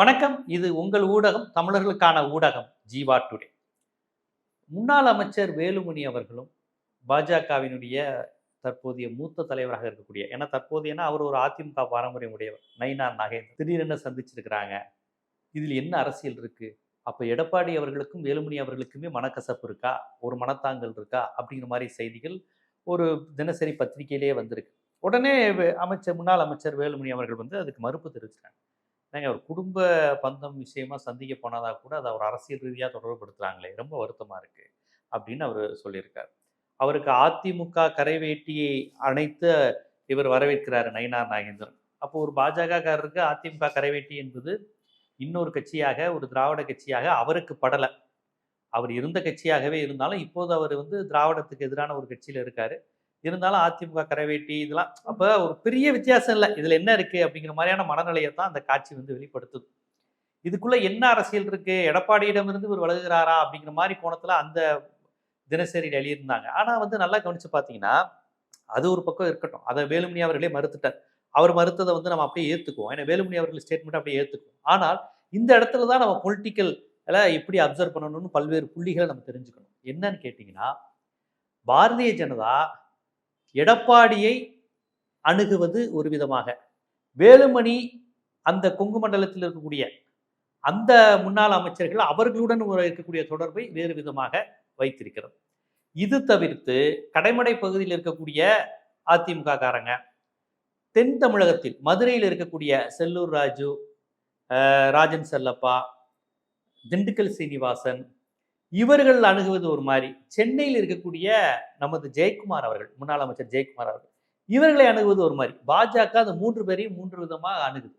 வணக்கம். இது உங்கள் ஊடகம் தமிழர்களுக்கான ஊடகம் ஜீவா டுடே. முன்னாள் அமைச்சர் வேலுமணி அவர்களும் பாஜகவினுடைய தற்போதைய மூத்த தலைவராக இருக்கக்கூடிய ஏன்னா தற்போதையனா அவர் ஒரு அதிமுக பாரம்பரியம் உடையவர் நயினார் நாகேந்திரன். திடீரென சந்திச்சிருக்கிறாங்க. இதில் என்ன அரசியல் இருக்கு? அப்போ எடப்பாடி அவர்களுக்கும் வேலுமணி அவர்களுக்குமே மனக்கசப்பு இருக்கா? ஒரு மனத்தாங்கல் இருக்கா? அப்படிங்கிற மாதிரி செய்திகள் ஒரு தினசரி பத்திரிகையிலேயே வந்திருக்கு. உடனே அமைச்சர் முன்னாள் அமைச்சர் வேலுமணி அவர்கள் வந்து அதுக்கு மறுப்பு தெரிவிச்சிட்டாங்க. ஏங்க ஒரு குடும்ப பந்தம் விஷயமா சந்திக்க போனதாக கூட அதை அவர் அரசியல் ரீதியாக தொடர்புபடுத்துகிறாங்களே ரொம்ப வருத்தமாக இருக்குது அப்படின்னு அவர் சொல்லியிருக்கார். அவருக்கு அதிமுக கரைவேட்டியை அணைத்து இவர் வரவேற்கிறார் நயினார் நாகேந்திரன். அப்போ ஒரு பாஜகக்காரருக்கு அதிமுக கரைவேட்டி என்பது இன்னொரு கட்சியாக ஒரு திராவிட கட்சியாக அவருக்கு படலை. அவர் இருந்த கட்சியாகவே இருந்தாலும் இப்போது அவர் வந்து திராவிடத்துக்கு எதிரான ஒரு கட்சியில் இருக்கார். இருந்தாலும் அதிமுக கரைவேட்டி இதெல்லாம் அப்போ ஒரு பெரிய வித்தியாசம் இல்லை. இதில் என்ன இருக்குது அப்படிங்கிற மாதிரியான மனநிலையை தான் அந்த காட்சி வந்து வெளிப்படுத்துது. இதுக்குள்ளே என்ன அரசியல் இருக்குது எடப்பாடியிடமிருந்து இவர் வழங்குகிறாரா அப்படிங்கிற மாதிரி கோணத்தில் அந்த தினசரியில் எழுதியிருந்தாங்க. ஆனால் வந்து நல்லா கவனித்து பார்த்தீங்கன்னா அது ஒரு பக்கம் இருக்கட்டும். அதை வேலுமணி அவர்களே மறுத்துட்டார். அவர் மறுத்ததை வந்து நம்ம அப்படியே ஏற்றுக்குவோம் ஏன்னா வேலுமணி அவர்கள் ஸ்டேட்மெண்ட் அப்படியே ஏற்றுக்குவோம் ஆனால் இந்த இடத்துல தான் நம்ம பொலிட்டிக்கல் எப்படி அப்சர்வ் பண்ணணும்னு பல்வேறு புள்ளிகளை நம்ம தெரிஞ்சுக்கணும். என்னன்னு கேட்டிங்கன்னா பாரதிய ஜனதா எடப்பாடியை அணுகுவது ஒரு விதமாக. வேலுமணி அந்த கொங்கு மண்டலத்தில் இருக்கக்கூடிய அந்த முன்னாள் அமைச்சர்கள் அவர்களுடன் இருக்கக்கூடிய தொடர்பை வேறு விதமாக வைத்திருக்கிறது. இது தவிர்த்து கடைமடை பகுதியில் இருக்கக்கூடிய அதிமுக காரங்க தென் தமிழகத்தில் மதுரையில் இருக்கக்கூடிய செல்லூர் ராஜு ராஜன் செல்லப்பா திண்டுக்கல் சீனிவாசன் இவர்கள் அணுகுவது ஒரு மாதிரி. சென்னையில் இருக்கக்கூடிய நமது ஜெயக்குமார் அவர்கள் முன்னாள் அமைச்சர் ஜெயக்குமார் அவர்கள் இவர்களை அணுகுவது ஒரு மாதிரி. பாஜக அந்த மூன்று பேரையும் மூன்று விதமாக அணுகுது.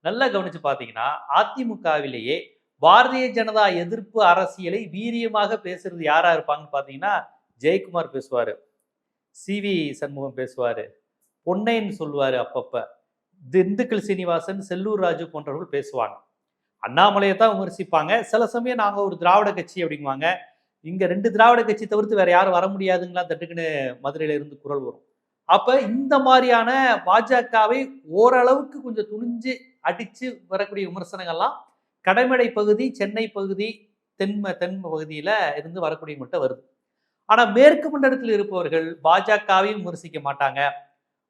நல்லா கவனிச்சு பார்த்தீங்கன்னா அதிமுகவிலேயே பாரதிய ஜனதா எதிர்ப்பு அரசியலை வீரியமாக பேசுறது யாரா இருப்பாங்கன்னு பார்த்தீங்கன்னா ஜெயக்குமார் பேசுவாரு. சிவி சண்முகம் பேசுவார். பொன்னைன்னு சொல்லுவார் அப்பப்போ. திண்டுக்கல் சீனிவாசன் செல்லூர் ராஜு போன்றவர்கள் பேசுவாங்க. அண்ணாமலையை தான் விமர்சிப்பாங்க. சில சமயம் நாங்கள் ஒரு திராவிட கட்சி அப்படிங்குவாங்க. இங்கே ரெண்டு திராவிட கட்சி தவிர்த்து வேற யாரும் வர முடியாதுங்களா? தட்டுக்குன்னு மதுரையில இருந்து குரல் வரும். அப்போ இந்த மாதிரியான பாஜகவை ஓரளவுக்கு கொஞ்சம் துணிஞ்சு அடித்து வரக்கூடிய விமர்சனங்கள்லாம் கடைமடை பகுதி சென்னை பகுதி தென்ம தென் பகுதியில் இருந்து வரக்கூடிய மட்டும் வருது. ஆனால் மேற்கு மண்டலத்தில் இருப்பவர்கள் பாஜகவையும் விமர்சிக்க மாட்டாங்க.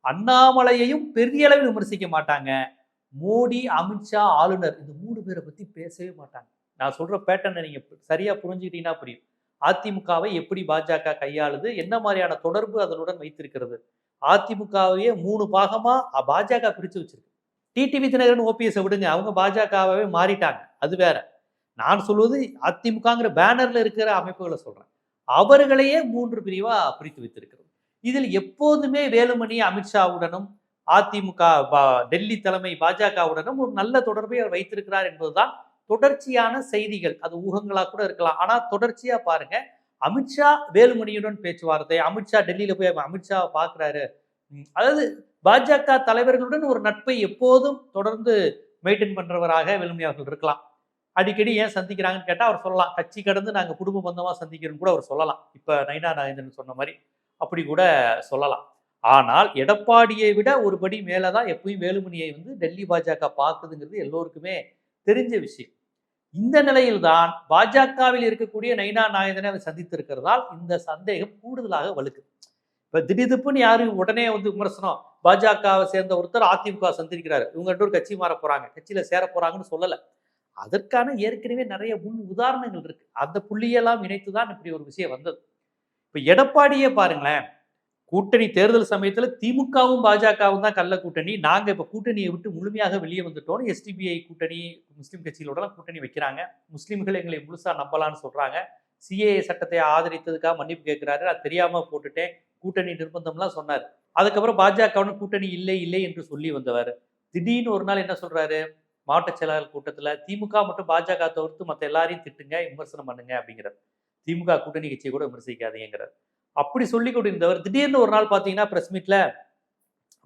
அண்ணாமலையையும் பெரிய அளவில் விமர்சிக்க மாட்டாங்க. மோடி அமித்ஷா ஆளுநர் இந்த மூணு பேரை பத்தி பேசவே மாட்டாங்க. நான் சொல்ற பேட்டர்னை நீங்க சரியா புரிஞ்சுக்கிட்டீங்கன்னா புரியும். அதிமுகவை எப்படி பாஜக கையாளுது? என்ன மாதிரியான தொடர்பு அதனுடன் வைத்திருக்கிறது? அதிமுகவையே மூணு பாகமா பாஜக பிரிச்சு வச்சிருக்கு. டிடிவி தினகரன் ஓபிஎஸ் விடுங்க. அவங்க பாஜகவே மாறிட்டாங்க. அது வேற. நான் சொல்வது அதிமுகங்கிற பேனர்ல இருக்கிற அமைப்புகளை சொல்றேன். அவர்களையே மூன்று பிரிவா பிரித்து வைத்திருக்கிறது. இதில் எப்போதுமே வேலுமணி அமித்ஷாவுடனும் அதிமுக பா- டெல்லி தலைமை பாஜகவுடனும் ஒரு நல்ல தொடர்பை அவர் வைத்திருக்கிறார் என்பதுதான் தொடர்ச்சியான செய்திகள். அது ஊகங்களா கூட இருக்கலாம். ஆனா தொடர்ச்சியா பாருங்க. அமித்ஷா வேலுமணியுடன் பேச்சுவார்த்தை அமித்ஷா டெல்லியில போய் அமித்ஷா பாக்குறாரு. அதாவது பாஜக தலைவர்களுடன் ஒரு நட்பை எப்போதும் தொடர்ந்து மெயின்டைன் பண்றவராக வேலுமணி அவர்கள் இருக்கலாம். அடிக்கடி ஏன் சந்திக்கிறாங்கன்னு கேட்டா அவர் சொல்லலாம். கட்சி கடந்து நாங்க குடும்ப பந்தமா சந்திக்கிறோம்னு கூட அவர் சொல்லலாம். இப்ப நைனா நாகேந்திரன் சொன்ன மாதிரி அப்படி கூட சொல்லலாம். ஆனால் எடப்பாடியை விட ஒருபடி மேலே தான் எப்பயும் வேலுமணியை வந்து டெல்லி பாஜக பார்க்குதுங்கிறது எல்லோருக்குமே தெரிஞ்ச விஷயம். இந்த நிலையில்தான் பாஜகவில் இருக்கக்கூடிய நைனா நாயந்தனை அவர் சந்தித்திருக்கிறதால் இந்த சந்தேகம் கூடுதலாக வலுக்குது இப்போ திடீர்னு யாரும் உடனே வந்து விமர்சனம் பாஜகவை சேர்ந்த ஒருத்தர் அதிமுக சந்திக்கிறாரு. இவங்க ரெண்டு கட்சி மாற போகிறாங்க கட்சியில் சேர போகிறாங்கன்னு சொல்லலை. அதற்கான ஏற்கனவே நிறைய முன் உதாரணங்கள் இருக்கு. அந்த புள்ளியெல்லாம் இணைத்து தான் இப்படி ஒரு விஷயம் வந்தது. இப்போ எடப்பாடியே பாருங்களேன் கூட்டணி தேர்தல் சமயத்தில் திமுகவும் பாஜகவும் தான் கள்ள கூட்டணி. நாங்கள் இப்போ கூட்டணியை விட்டு முழுமையாக வெளியே வந்துட்டோம் எஸ்டிபிஐ கூட்டணி முஸ்லீம் கட்சிகளோடலாம் கூட்டணி வைக்கிறாங்க. முஸ்லீம்கள் எங்களை முழுசாக நம்பலான்னு சொல்கிறாங்க சிஏஏ சட்டத்தை ஆதரித்ததுக்காக மன்னிப்பு கேட்குறாரு. அது தெரியாமல் போட்டுட்டேன். கூட்டணி நிர்பந்தம்லாம் சொன்னார். அதுக்கப்புறம் பாஜகவுடன் கூட்டணி இல்லை இல்லை என்று சொல்லி வந்தவர். திடீர்னு ஒரு நாள் என்ன சொல்றாரு? மாவட்ட செயலாளர் கூட்டத்தில் திமுக மற்றும் பாஜக தவிர்த்து மற்ற எல்லாரையும் திட்டுங்க விமர்சனம் பண்ணுங்க அப்படிங்கிறார். திமுக கூட்டணி கட்சியை கூட விமர்சிக்காதீங்கிறார் அப்படி சொல்லி கொண்டிருந்தவர். திடீர்னு ஒரு நாள் பார்த்தீங்கன்னா பிரஸ் மீட்ல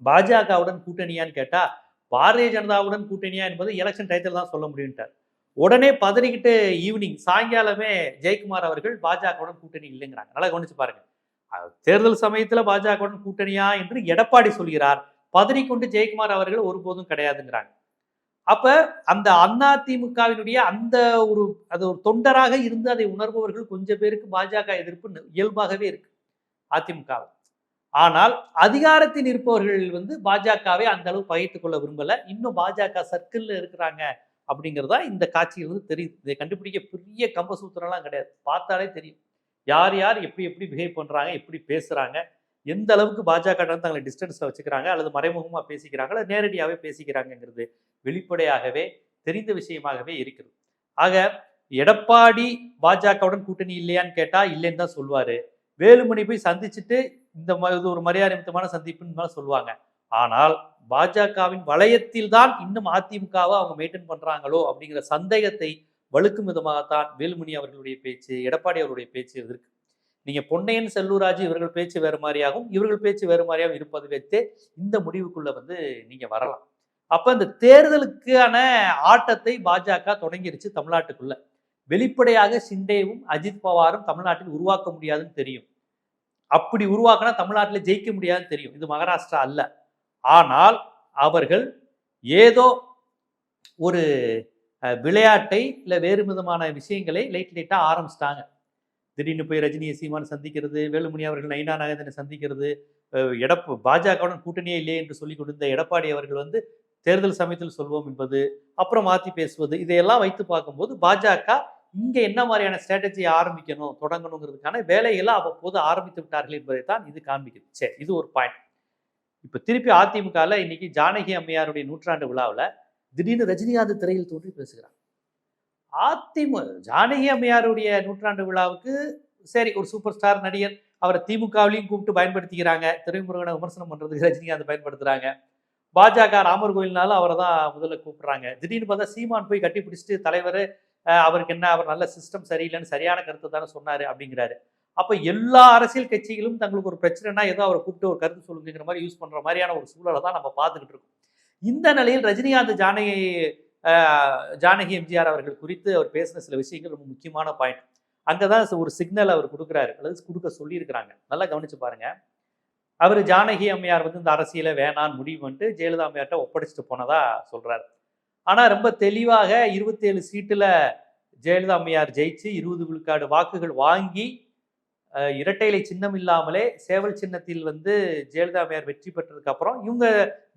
பாஜகவுடன் கூட்டணியான்னு கேட்டா பாரதிய ஜனதாவுடன் கூட்டணியா என்பது எலெக்ஷன் டயத்தில் தான் சொல்ல முடியும்ட்டார். உடனே பதறிக்கிட்டு ஈவினிங் சாயங்காலமே ஜெயக்குமார் அவர்கள் பாஜகவுடன் கூட்டணி இல்லைங்கிறாங்க. நல்லா கவனிச்சு பாருங்க. தேர்தல் சமயத்துல பாஜகவுடன் கூட்டணியா என்று எடப்பாடி சொல்கிறார். பதறிக்கொண்டு ஜெயக்குமார் அவர்கள் ஒருபோதும் கிடையாதுங்கிறாங்க. அப்ப அந்த அதிமுகவினுடைய அந்த ஒரு அது ஒரு தொண்டராக இருந்து அதை உணர்பவர்கள் கொஞ்சம் பேருக்கு பாஜக எதிர்ப்பு இயல்பாகவே இருக்கு. அதிமுக ஆனால் அதிகாரத்தில் இருப்பவர்கள் வந்து பாஜகவை அந்த அளவு பகைத்துக் கொள்ள விரும்பல. இன்னும் பாஜக சர்க்கிளில் இருக்கிறாங்க அப்படிங்கிறதா இந்த காட்சியில் வந்து தெரியுது. இதை கண்டுபிடிக்க பெரிய கம்பசூத்திரம்லாம் கிடையாது. பார்த்தாலே தெரியும். யார் யார் எப்படி எப்படி பிஹேவ் பண்ணுறாங்க எப்படி பேசுகிறாங்க எந்த அளவுக்கு பாஜக தங்களை டிஸ்டன்ஸில் வச்சுக்கிறாங்க அல்லது மறைமுகமாக பேசிக்கிறாங்க அல்லது நேரடியாகவே பேசிக்கிறாங்கங்கிறது வெளிப்படையாகவே தெரிந்த விஷயமாகவே இருக்கிறது. ஆக எடப்பாடி பாஜகவுடன் கூட்டணி இல்லையான்னு கேட்டால் இல்லைன்னு தான் சொல்வார் வேலுமணி போய் சந்திச்சுட்டு இந்த இது ஒரு மரியாதை நிமித்தமான சந்திப்புன்னு சொல்லுவாங்க. ஆனால் பாஜகவின் வளையத்தில் தான் இன்னும் அதிமுகவை அவங்க மெயின்டைன் பண்றாங்களோ அப்படிங்கிற சந்தேகத்தை வலுக்கும் விதமாகத்தான் வேலுமணி அவர்களுடைய பேச்சு எடப்பாடி அவருடைய பேச்சு இருக்கு. நீங்க பொன்னையன் செல்லூராஜ் இவர்கள் பேச்சு வேறு மாதிரியாகவும் இவர்கள் பேச்சு வேறு மாதிரியாகவும் இருப்பது வைத்தே இந்த முடிவுக்குள்ள வந்து நீங்க வரலாம். அப்ப இந்த தேர்தலுக்கான ஆட்டத்தை பாஜக தொடங்கிருச்சு தமிழ்நாட்டுக்குள்ள. வெளிப்படையாக சிண்டேவும் அஜித் பவாரும் தமிழ்நாட்டில் உருவாக்க முடியாதுன்னு தெரியும். அப்படி உருவாக்கினா தமிழ்நாட்டில் ஜெயிக்க முடியாதுன்னு தெரியும். இது மகாராஷ்டிரா அல்ல. ஆனால் அவர்கள் ஏதோ ஒரு விளையாட்டை இல்லை வேறு விதமான விஷயங்களை லைட் லைட்டாக ஆரம்பிச்சிட்டாங்க. திடீர்னு போய் ரஜினியை சீமான் சந்திக்கிறது வேலுமணி அவர்கள் நைனா நாகேந்திரனை சந்திக்கிறது எடப்பு பாஜகவுடன் கூட்டணியே இல்லை என்று சொல்லி கொடுத்த எடப்பாடி அவர்கள் வந்து தேர்தல் சமயத்தில் சொல்வோம் என்பது அப்புறம் மாற்றி பேசுவது இதையெல்லாம் வைத்து பார்க்கும்போது பாஜக இங்கே என்ன மாதிரியான ஸ்ட்ராட்டஜியை ஆரம்பிக்கணும் தொடங்கணுங்கிறதுக்கான வேலைகளை அவ்வப்போது ஆரம்பித்து விட்டார்கள் என்பதை தான் இது காண்பிக்குது. சரி இது ஒரு பாயிண்ட் இப்போ திருப்பி அதிமுகவில் இன்னைக்கு ஜானகி அம்மையாருடைய நூற்றாண்டு விழாவில் திடீர்னு ரஜினிகாந்த் திரையில் தோன்றி பேசுகிறார். அதிமு ஜானகி அம்மையாருடைய நூற்றாண்டு விழாவுக்கு சரி ஒரு சூப்பர் ஸ்டார் நடிகர் அவரை திமுகவிலையும் கூப்பிட்டு பயன்படுத்திக்கிறாங்க. திரைமுருகனை விமர்சனம் பண்ணுறதுக்கு ரஜினிகாந்த் பயன்படுத்துகிறாங்க பாஜக ராமர் கோயில்னாலும் அவரை தான் முதல்ல கூப்பிட்றாங்க. திடீர்னு பார்த்தா சீமான் போய் கட்டி பிடிச்சிட்டு தலைவர் அவருக்கு என்ன அவர் நல்ல சிஸ்டம் சரியில்லைன்னு சரியான கருத்தை தானே சொன்னார் அப்படிங்கிறாரு. அப்போ எல்லா அரசியல் கட்சிகளும் தங்களுக்கு ஒரு பிரச்சனைனா ஏதோ அவரை கூப்பிட்டு ஒரு கருத்து சொல்லுங்கிற மாதிரி யூஸ் பண்ணுற மாதிரியான ஒரு சூழலை தான் நம்ம பார்த்துக்கிட்டு இருக்கோம். இந்த நிலையில் ரஜினிகாந்த் ஜானகி ஜானகி எம்ஜிஆர் அவர்கள் குறித்து அவர் பேசின சில விஷயங்கள் ரொம்ப முக்கியமான பாயிண்ட் அங்கே தான் ஒரு சிக்னல் அவர் கொடுக்குறாரு. அல்லது கொடுக்க சொல்லியிருக்கிறாங்க. நல்லா கவனிச்சு பாருங்க. அவர் ஜானகி அம்மையார் வந்து இந்த அரசியலை வேணான்னு முடிவு பண்ணிட்டு ஜெயலலிதா அம்மையார்ட்ட ஒப்படைச்சிட்டு போனதா சொல்கிறாரு ஆனால் ரொம்ப தெளிவாக இருபத்தேழு சீட்டில் ஜெயலலிதா அம்மையார் ஜெயிச்சு இருபது விழுக்காடு வாக்குகள் வாங்கி இரட்டைலை சின்னம் இல்லாமலே சேவல் சின்னத்தில் வந்து ஜெயலலிதா அம்மையார் வெற்றி பெற்றதுக்கு அப்புறம் இவங்க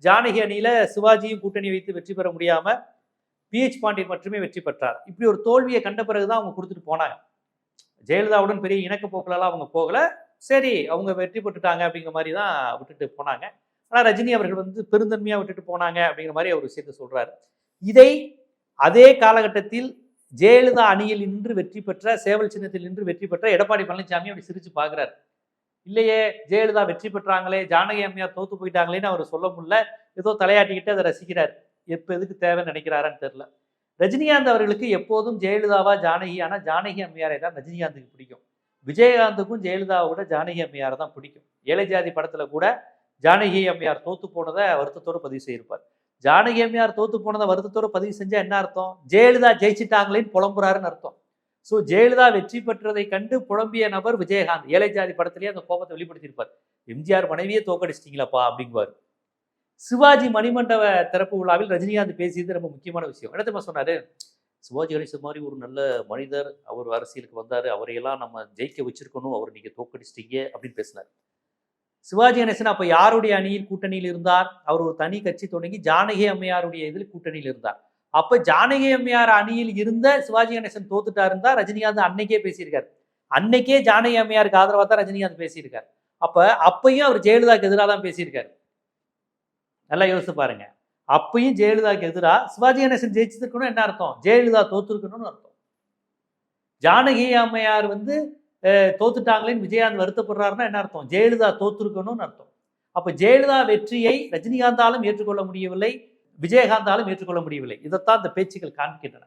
ஜானகி அணியில் சிவாஜியும் கூட்டணி வைத்து வெற்றி பெற முடியாமல் பிஹெச் பாண்டியன் மட்டுமே வெற்றி பெற்றார். இப்படி ஒரு தோல்வியை கண்ட பிறகுதான் அவங்க கொடுத்துட்டு போனாங்க. ஜெயலலிதாவுடன் பெரிய இணக்க போக்கிலலாம் அவங்க போகல. சரி அவங்க வெற்றி பெற்றுட்டாங்க அப்படிங்கிற மாதிரி தான் விட்டுட்டு போனாங்க. ஆனால் ரஜினி அவர்கள் வந்து பெருந்தன்மையாக விட்டுட்டு போனாங்க அப்படிங்கிற மாதிரி அவர் விஷயத்த சொல்கிறாரு இதை அதே காலகட்டத்தில் ஜெயலலிதா அணியில் நின்று வெற்றி பெற்ற சேவல் சின்னத்தில் நின்று வெற்றி பெற்ற எடப்பாடி பழனிசாமி அப்படி சிரிச்சு பார்க்குறாரு. இல்லையே ஜெயலலிதா வெற்றி பெற்றாங்களே ஜானகி அம்மையார் தோத்து போயிட்டாங்களேன்னு அவர் சொல்ல முடியல. ஏதோ தலையாட்டிக்கிட்டு அதை ரசிக்கிறார். எப்போ எதுக்கு தேவைன்னு நினைக்கிறாரான்னு தெரில ரஜினிகாந்த் அவர்களுக்கு எப்போதும் ஜெயலலிதாவா ஜானகி? ஆனால் ஜானகி அம்மையாரை தான் ரஜினிகாந்துக்கு பிடிக்கும். விஜயகாந்துக்கும் ஜெயலலிதாவை விட ஜானகி அம்மையாரை தான் பிடிக்கும். ஏழை ஜாதி படத்தில் கூட ஜானகி அம்மையார் தோத்து போனதை வருத்தத்தோடு பதிவு செய்திருப்பார். ஜானகி தோத்து போனதை வருத்தத்தோடு பதிவு செஞ்சா என்ன அர்த்தம்? ஜெயலலிதா ஜெயிச்சிட்டாங்களேன்னு புலம்புறாருன்னு அர்த்தம். ஸோ ஜெயலலிதா வெற்றி பெற்றதை கண்டு புலம்பிய நபர் விஜயகாந்த். ஏழை ஜாதி படத்திலேயே அந்த கோபத்தை வெளிப்படுத்தியிருப்பார். எம்ஜிஆர் மனைவியே தோக்கடிச்சிட்டிங்களாப்பா அப்படிங்குவார். சிவாஜி மணிமண்டப திறப்பு விழாவில் ரஜினிகாந்த் பேசியது ரொம்ப முக்கியமான விஷயம். என்ன தெரியுமா சொன்னாரு? சிவாஜி கணேசன் மாதிரி ஒரு நல்ல மனிதர் அவர் அரசியலுக்கு வந்தாரு. அவரையெல்லாம் நம்ம ஜெயிக்க வச்சிருக்கணும். அவர் நீங்க தோக்கடிச்சிட்டீங்க அப்படின்னு பேசினார். சிவாஜி கணேசன் அப்ப யாருடைய அணியில் கூட்டணியில் இருந்தார்? அவர் ஒரு தனி கட்சி தொடங்கி ஜானகி அம்மையாருடைய இதில் கூட்டணியில் இருந்தார். அப்ப ஜானகி அம்மையார் அணியில் இருந்த சிவாஜி கணேசன் தோத்துட்டா இருந்தா ரஜினிகாந்த் அன்னைக்கே பேசியிருக்காரு. அன்னைக்கே ஜானகி அம்மையாருக்கு ஆதரவா தான் ரஜினிகாந்த் பேசியிருக்காரு. அப்ப அப்பையும் அவர் ஜெயலலிதாக்கு எதிராக தான் பேசியிருக்காரு. நல்லா யோசிச்சு பாருங்க. அப்பையும் ஜெயலலிதாக்கு எதிராக சிவாஜி கணேசன் ஜெயிச்சிருக்கணும் என்ன அர்த்தம்? ஜெயலலிதா தோத்துருக்கணும்னு அர்த்தம். ஜானகி அம்மையார் வந்து தோத்துட்டாங்களேன்னு விஜயகாந்த் வருத்தப்படுறாருன்னா என்ன அர்த்தம்? ஜெயலலிதா தோத்துருக்கணும்னு அர்த்தம். அப்போ ஜெயலலிதா வெற்றியை ரஜினிகாந்தாலும் ஏற்றுக்கொள்ள முடியவில்லை விஜயகாந்தாலும் ஏற்றுக்கொள்ள முடியவில்லை. இதைத்தான் இந்த பேச்சுக்கள் காண்பிக்கின்றன.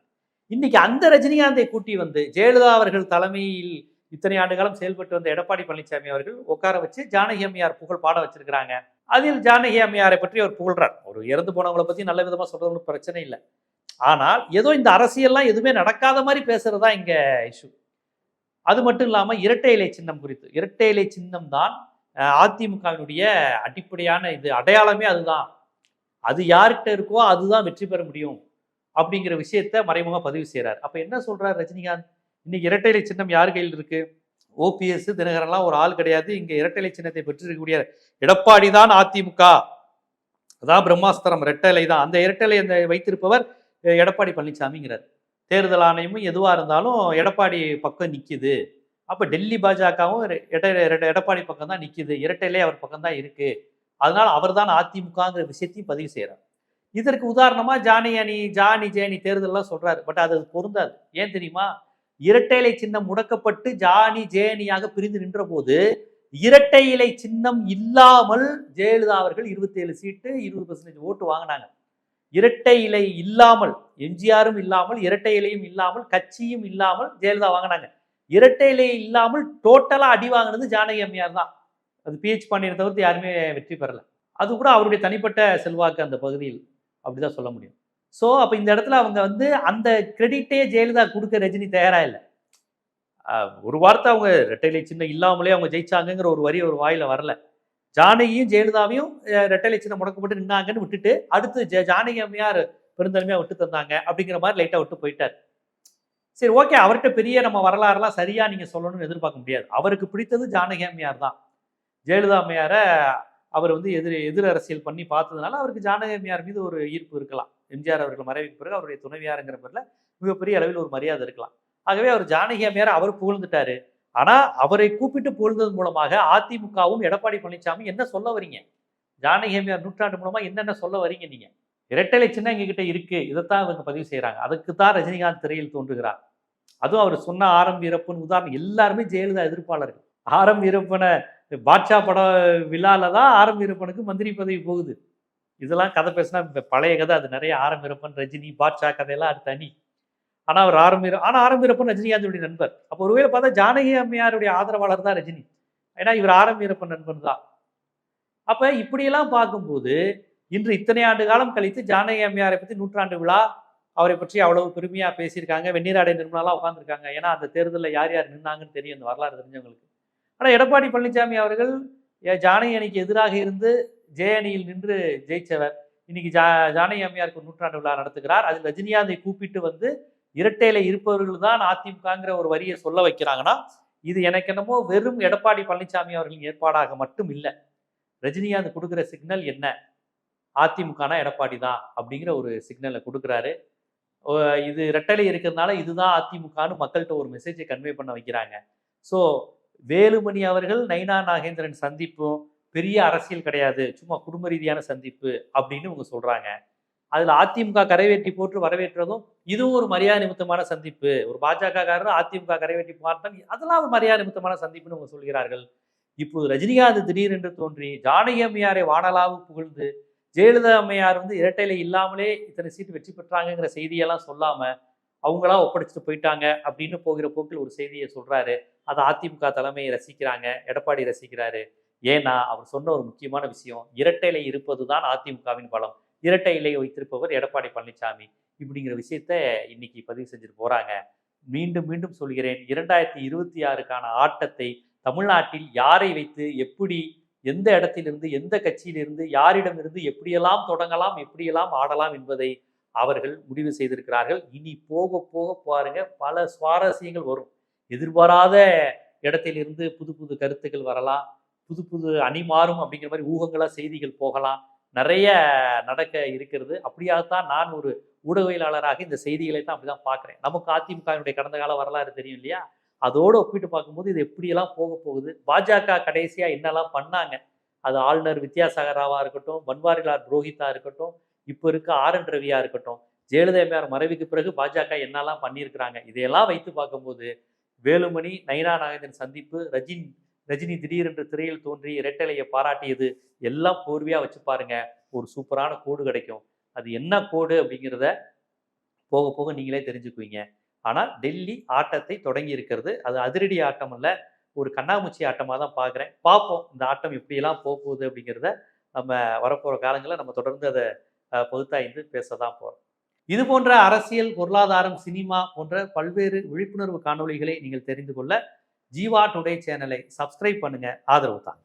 இன்னைக்கு அந்த ரஜினிகாந்தை கூட்டி வந்து ஜெயலலிதா அவர்கள் தலைமையில் இத்தனை ஆண்டு காலம் செயல்பட்டு வந்த எடப்பாடி பழனிசாமி அவர்கள் உட்கார வச்சு ஜானகி அம்மையார் புகழ் பாட வச்சிருக்கிறாங்க. அதில் ஜானகி அம்மையாரை பற்றி அவர் புகழ்றார். ஒரு இறந்து போனவங்களை பற்றி நல்ல விதமாக சொல்றது ஒன்றும் பிரச்சனை இல்லை. ஆனால் ஏதோ இந்த அரசியல்லாம் எதுவுமே நடக்காத மாதிரி பேசுறதா இங்கே இஷ்யூ. அது மட்டும் இல்லாமல் இரட்டை இலை சின்னம் குறித்து. இரட்டை இலை சின்னம் தான் அதிமுகவினுடைய அடிப்படையான இது அடையாளமே அதுதான். அது யார்கிட்ட இருக்கோ அதுதான் வெற்றி பெற முடியும் அப்படிங்கிற விஷயத்த மறைமுகமாக பதிவு செய்கிறார் அப்போ என்ன சொல்கிறார் ரஜினிகாந்த்? இன்னைக்கு இரட்டைலை சின்னம் யார் கையில் இருக்கு? ஓபிஎஸ் தினகரன்லாம் ஒரு ஆள் கிடையாது. இங்கே இரட்டைலை சின்னத்தை பெற்றிருக்கக்கூடிய எடப்பாடி தான் அதிமுக. அதான் பிரம்மாஸ்திரம் இரட்டலை தான். அந்த இரட்டை அந்த வைத்திருப்பவர் எடப்பாடி பழனிசாமிங்கிறார். தேர்தல் ஆணையமும் எதுவாக இருந்தாலும் எடப்பாடி பக்கம் நிற்கிது அப்போ டெல்லி பாஜகவும் எடப்பாடி பக்கம் தான் நிற்கிது இரட்டையிலே அவர் பக்கம் தான் இருக்குது அதனால அவர் தான் அதிமுகங்கிற விஷயத்தையும் பதிவு செய்கிறார் இதற்கு உதாரணமாக ஜானி அணி ஜானி ஜேனி தேர்தலெலாம் சொல்கிறாரு பட் அது பொருந்தாது. ஏன் தெரியுமா? இரட்டை இலை சின்னம் முடக்கப்பட்டு ஜானி ஜேனியாக பிரிந்து நின்ற போது இரட்டை இலை சின்னம் இல்லாமல் ஜெயலலிதா அவர்கள் 27 சீட்டு இருபது பர்சன்டேஜ் ஓட்டு வாங்கினாங்க. இரட்டை இலை இல்லாமல் எம்ஜிஆரும் இல்லாமல் இரட்டை இலையும் இல்லாமல் கட்சியும் இல்லாமல் ஜெயலலிதா வாங்கினாங்க. இரட்டை இலையை இல்லாமல் டோட்டலாக அடி வாங்கினது ஜானகி அம்மையார் தான். அது பிஹெச் பாண்டியனை தவிர்த்து யாருமே வெற்றி பெறல. அது கூட அவருடைய தனிப்பட்ட செல்வாக்கு அந்த பகுதியில். அப்படிதான் சொல்ல முடியும். ஸோ அப்போ இந்த இடத்துல அவங்க வந்து அந்த கிரெடிட்டே ஜெயலலிதா கொடுக்க ரஜினி தயாரா இல்லை. ஒரு வார்த்தை அவங்க ரெட்டைலை சின்ன இல்லாமலே அவங்க ஜெயிச்சாங்கங்கிற ஒரு வரி ஒரு வாயில வரல. ஜானகியும் ஜெயலலிதாவையும் அஹ், ரெட்டைலை முடக்கப்பட்டு நின்னாங்கன்னு விட்டுட்டு அடுத்து ஜானகி அம்மையார் பெருந்தன்மையாக விட்டு தந்தாங்க அப்படிங்கிற மாதிரி லைட்டாக விட்டு போயிட்டார். சரி ஓகே அவர்கிட்ட பெரிய நம்ம வரலாறுலாம் சரியாக நீங்கள் சொல்லணும்னு எதிர்பார்க்க முடியாது. அவருக்கு பிடித்தது ஜானகி அம்மையார் தான். ஜெயலலிதா அம்மையாரை அவர் வந்து எதிர் எதிர் அரசியல் பண்ணி பார்த்ததுனால அவருக்கு ஜானகி அம்மையார் மீது ஒரு ஈர்ப்பு இருக்கலாம். எம்ஜிஆர் அவர்கள் மறைவுக்கு பிறகு அவருடைய துணைவியாருங்கிற பேரில் மிகப்பெரிய அளவில் ஒரு மரியாதை இருக்கலாம். ஆகவே அவர் ஜானகி அம்மையார் அவர் புகழ்ந்துட்டாரு. ஆனால் அவரை கூப்பிட்டு புகழ்ந்தது மூலமாக அதிமுகவும் எடப்பாடி பழனிசாமி என்ன சொல்ல வரீங்க? ஜானகி அம்மையார் நூற்றாண்டு மூலமாக என்னென்ன சொல்ல வரீங்க நீங்கள் இரட்டலை சின்ன எங்ககிட்ட இருக்கு. இதைத்தான் இவங்க பதிவு செய்கிறாங்க அதுக்கு தான் ரஜினிகாந்த் திரையில் தோன்றுகிறார். அதுவும் அவர் சொன்ன ஆரம் வீரப்பன் உதாரணம். எல்லாருமே ஜெயலலிதா எதிர்ப்பாளர்கள். ஆரம் வீரப்பனை பாட்ஷா பட விழால தான் ஆரம் வீரப்பனுக்கு மந்திரி பதவி போகுது. இதெல்லாம் கதை பேசினா இப்போ பழைய கதை. அது நிறைய ஆரம் வீரப்பன் ரஜினி பாட்ஷா கதையெல்லாம் அது தனி. ஆனால் அவர் ஆரம் வீர ஆனால் ஆரம் வீரப்பன் ரஜினிகாந்தோடைய நண்பர். அப்போ ஒருவேளை பார்த்தா ஜானகி அம்மையாருடைய ஆதரவாளர் தான் ரஜினி. ஏன்னா இவர் ஆரம் வீரப்பன் நண்பன் தான். அப்போ இப்படியெல்லாம் பார்க்கும்போது இன்று இத்தனை ஆண்டு காலம் கழித்து ஜானகி அம்மையாரை பற்றி நூற்றாண்டு விழா. அவரை பற்றி அவ்வளவு பெருமையாக பேசியிருக்காங்க. வெந்நீராடை நிர்மலாலாம் உட்காந்துருக்காங்க ஏன்னா அந்த தேர்தலில் யார் யார் நின்னாங்கன்னு தெரியும். அந்த வரலாறு தெரிஞ்சவங்களுக்கு. ஆனால் எடப்பாடி பழனிசாமி அவர்கள் ஜானகி அணிக்கு எதிராக இருந்து ஜெய அணியில் நின்று ஜெயிச்சவர் இன்னைக்கு ஜா ஜானகி அம்மையாருக்கு நூற்றாண்டு விழா நடத்துகிறார். அதில் ரஜினிகாந்தை கூப்பிட்டு வந்து இரட்டையில இருப்பவர்கள் தான் அதிமுகங்கிற ஒரு வரியை சொல்ல வைக்கிறாங்கன்னா இது எனக்கு என்னமோ வெறும் எடப்பாடி பழனிசாமி அவர்களின் ஏற்பாடாக மட்டும் இல்லை. ரஜினிகாந்த் கொடுக்குற சிக்னல் என்ன? அதிமுகனா எடப்பாடி தான் அப்படிங்கிற ஒரு சிக்னலை கொடுக்குறாரு. இது ரெட்டலை இருக்கிறதுனால இதுதான் அதிமுகன்னு மக்கள்கிட்ட ஒரு மெசேஜை கன்வே பண்ண வைக்கிறாங்க. ஸோ வேலுமணி அவர்கள் நைனா நாகேந்திரன் சந்திப்பும் பெரிய அரசியல் கிடையாது. சும்மா குடும்ப ரீதியான சந்திப்பு அப்படின்னு இவங்க சொல்கிறாங்க அதில் அதிமுக கரைவேட்டி போட்டு வரவேற்றதும் இதுவும் ஒரு மரியாதை நிமித்தமான சந்திப்பு. ஒரு பாஜக காரர் அதிமுக கரைவேட்டி பார்த்தா அதெல்லாம் ஒரு மரியாதை நிமித்தமான சந்திப்புன்னு இவங்க சொல்கிறார்கள். இப்போது ரஜினிகாந்த் திடீரென்று தோன்றி ஜானகி அம்மையாரை வானலாவு புகழ்ந்து ஜெயலலிதா அம்மையார் வந்து இரட்டையில இல்லாமலே இத்தனை சீட்டு வெற்றி பெற்றாங்கங்கிற செய்தியெல்லாம் சொல்லாம அவங்களா ஒப்படைச்சிட்டு போயிட்டாங்க அப்படின்னு போகிற போக்கில் ஒரு செய்தியை சொல்றாரு. அதை அதிமுக தலைமையை ரசிக்கிறாங்க எடப்பாடி ரசிக்கிறாரு. ஏன்னா அவர் சொன்ன ஒரு முக்கியமான விஷயம் இரட்டையில இருப்பது தான் அதிமுகவின் பலம். இரட்டை இலை வைத்திருப்பவர் எடப்பாடி பழனிசாமி இப்படிங்கிற விஷயத்த இன்னைக்கு பதிவு செஞ்சுட்டு போறாங்க. மீண்டும் மீண்டும் சொல்கிறேன் இரண்டாயிரத்தி இருபத்தி ஆறுக்கான ஆட்டத்தை தமிழ்நாட்டில் யாரை வைத்து எப்படி எந்த இடத்திலிருந்து எந்த கட்சியிலிருந்து யாரிடமிருந்து எப்படியெல்லாம் தொடங்கலாம் எப்படியெல்லாம் ஆடலாம் என்பதை அவர்கள் முடிவு செய்திருக்கிறார்கள். இனி போக போக பாருங்க பல சுவாரஸ்யங்கள் வரும். எதிர்பாராத இடத்திலிருந்து புது புது கருத்துக்கள் வரலாம். புது புது அணி மாறும் அப்படிங்கிற மாதிரி ஊகங்களாக செய்திகள் போகலாம். நிறைய நடக்க இருக்கிறது. அப்படியாகத்தான் நான் ஒரு ஊடகவியலாளராக இந்த செய்திகளை தான் அப்படிதான் பார்க்குறேன். நமக்கு அதிமுகவினுடைய கடந்த கால வரலாறு தெரியும் இல்லையா? அதோடு ஒப்பிட்டு பார்க்கும்போது இது எப்படியெல்லாம் போக போகுது? பாஜக கடைசியாக என்னெல்லாம் பண்ணாங்க? அது ஆளுநர் வித்யாசாகராவாக இருக்கட்டும் பன்வாரிலால் புரோஹிதா இருக்கட்டும் இப்போ இருக்க ஆர் என் ரவியா இருக்கட்டும் ஜெயலலிதா அம்மையார் மறைவுக்கு பிறகு பாஜக என்னெல்லாம் பண்ணியிருக்கிறாங்க? இதையெல்லாம் வைத்து பார்க்கும்போது வேலுமணி நயினா நாகேந்திரன் சந்திப்பு ரஜினி ரஜினி திடீரென்று திரையில் தோன்றி இரட்டலையை பாராட்டியது எல்லாம் போர்வையாக வச்சு பாருங்க ஒரு சூப்பரான கோடு கிடைக்கும். அது என்ன கோடு அப்படிங்கிறத போக போக நீங்களே தெரிஞ்சுக்குவீங்க. ஆனால் டெல்லி ஆட்டத்தை தொடங்கி இருக்கிறது. அது அதிரடி ஆட்டம் அல்ல ஒரு கண்ணாமூச்சி ஆட்டமாக தான் பார்க்குறேன். பார்ப்போம் இந்த ஆட்டம் எப்படியெல்லாம் போகுது அப்படிங்கிறத நம்ம வரப்போகிற காலங்களில் நம்ம தொடர்ந்து அதை பகுத்தாய்ந்து பேச தான் போகிறோம் இது போன்ற அரசியல் பொருளாதாரம் சினிமா போன்ற பல்வேறு விழிப்புணர்வு காணொளிகளை நீங்கள் தெரிந்து கொள்ள ஜீவா டுடே சேனலை சப்ஸ்கிரைப் பண்ணுங்க ஆதரவு தாங்க.